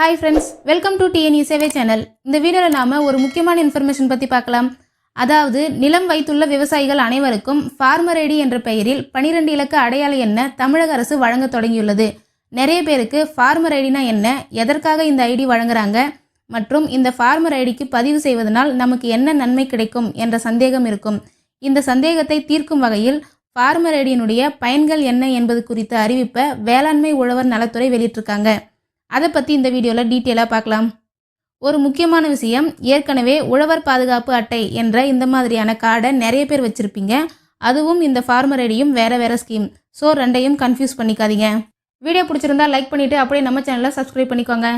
Hi friends welcome to T N E சேவை channel இந்த வீடியோவில் நாம் ஒரு முக்கியமான இன்ஃபர்மேஷன் பற்றி பார்க்கலாம். அதாவது நிலம் வைத்துள்ள விவசாயிகள் அனைவருக்கும் ஃபார்மர் ஐடி என்ற பெயரில் 12 இலக்க அடையாள எண்ணை தமிழக அரசு வழங்க தொடங்கியுள்ளது. நிறைய பேருக்கு ஃபார்மர் ஐடினா என்ன எதற்காக இந்த ஐடி வழங்குறாங்க மற்றும் இந்த ஃபார்மர் ஐடிக்கு பதிவு செய்வதனால் நமக்கு என்ன நன்மை கிடைக்கும் என்ற சந்தேகம் இருக்கும். இந்த சந்தேகத்தை தீர்க்கும் வகையில் ஃபார்மர் ஐடியினுடைய பயன்கள் என்ன என்பது குறித்த அறிவிப்பை வேளாண்மை உழவர் நலத்துறை வெளியிட்டிருக்காங்க. அதை பற்றி இந்த வீடியோவில் டீட்டெயிலாக பார்க்கலாம். ஒரு முக்கியமான விஷயம் ஏற்கனவே உழவர் பாதுகாப்பு அட்டை என்ற இந்த மாதிரியான கார்டை நிறைய பேர் வச்சுருப்பீங்க. அதுவும் இந்த ஃபார்மர் ஐடியும் வேறு வேறு ஸ்கீம் ஸோ ரெண்டையும் கன்ஃபியூஸ் பண்ணிக்காதீங்க. வீடியோ பிடிச்சிருந்தா லைக் பண்ணிவிட்டு அப்படியே நம்ம சேனலை சப்ஸ்கிரைப் பண்ணிக்கோங்க.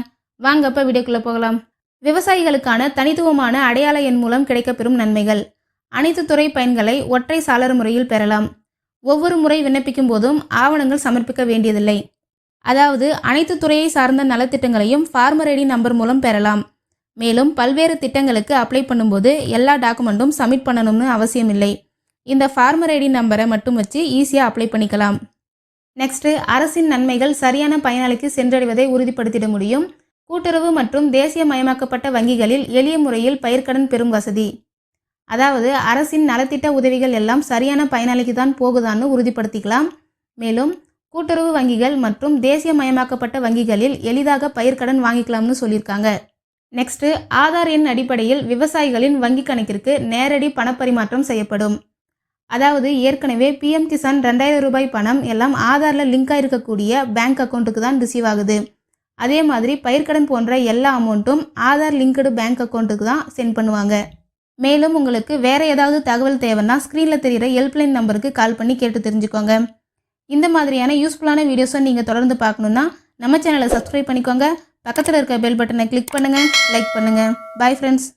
வாங்க இப்போ வீடியோக்குள்ளே போகலாம். விவசாயிகளுக்கான தனித்துவமான அடையாள எண் மூலம் கிடைக்கப்பெறும் நன்மைகள். அனைத்து துறை பயன்களை ஒற்றை சாளர முறையில் பெறலாம். ஒவ்வொரு முறை விண்ணப்பிக்கும் போதும் ஆவணங்கள் சமர்ப்பிக்க வேண்டியதில்லை. அதாவது அனைத்து துறையை சார்ந்த நலத்திட்டங்களையும் ஃபார்மர் ஐடி நம்பர் மூலம் பெறலாம். மேலும் பல்வேறு திட்டங்களுக்கு அப்ளை பண்ணும்போது எல்லா டாக்குமெண்ட்டும் சப்மிட் பண்ணணும்னு அவசியம் இல்லை இந்த ஃபார்மர் ஐடி நம்பரை மட்டும் வச்சு ஈஸியாக அப்ளை பண்ணிக்கலாம். நெக்ஸ்ட்டு அரசின் நன்மைகள் சரியான பயனாளிக்கு சென்றடைவதை உறுதிப்படுத்திட முடியும். கூட்டுறவு மற்றும் தேசிய மயமாக்கப்பட்ட வங்கிகளில் எளிய முறையில் பயிர்க்கடன் பெறும் வசதி. அதாவது அரசின் நலத்திட்ட உதவிகள் எல்லாம் சரியான பயனாளிக்கு தான் போகுதான்னு உறுதிப்படுத்திக்கலாம். மேலும் கூட்டுறவு வங்கிகள் மற்றும் தேசியமயமாக்கப்பட்ட வங்கிகளில் எளிதாக பயிர்க்கடன் வாங்கிக்கலாம்னு சொல்லியிருக்காங்க. நெக்ஸ்ட்டு ஆதார் எண் அடிப்படையில் விவசாயிகளின் வங்கி கணக்கிற்கு நேரடி பணப்பரிமாற்றம் செய்யப்படும். அதாவது ஏற்கனவே பிஎம் கிசான் ரெண்டாயிரம் ரூபாய் பணம் எல்லாம் ஆதாரில் லிங்காக இருக்கக்கூடிய பேங்க் அக்கௌண்ட்டுக்கு தான் ரிசீவ் ஆகுது. அதே மாதிரி பயிர்க்கடன் போன்ற எல்லா அமௌண்ட்டும் ஆதார் லிங்க்டு பேங்க் அக்கௌண்ட்டுக்கு தான் சென்ட் பண்ணுவாங்க. மேலும் உங்களுக்கு வேறு ஏதாவது தகவல் தேவைன்னா ஸ்க்ரீனில் தெரிகிற ஹெல்ப்லைன் நம்பருக்கு கால் பண்ணி கேட்டு தெரிஞ்சுக்கோங்க. இந்த மாதிரியான யூஸ்ஃபுல்லான வீடியோஸை நீங்கள் தொடர்ந்து பார்க்கணுன்னா நம்ம சேனலை சப்ஸ்கிரைப் பண்ணிக்கோங்க. பக்கத்தில் இருக்க பெல் பட்டனை கிளிக் பண்ணுங்கள் லைக் பண்ணுங்கள் பாய் ஃப்ரெண்ட்ஸ்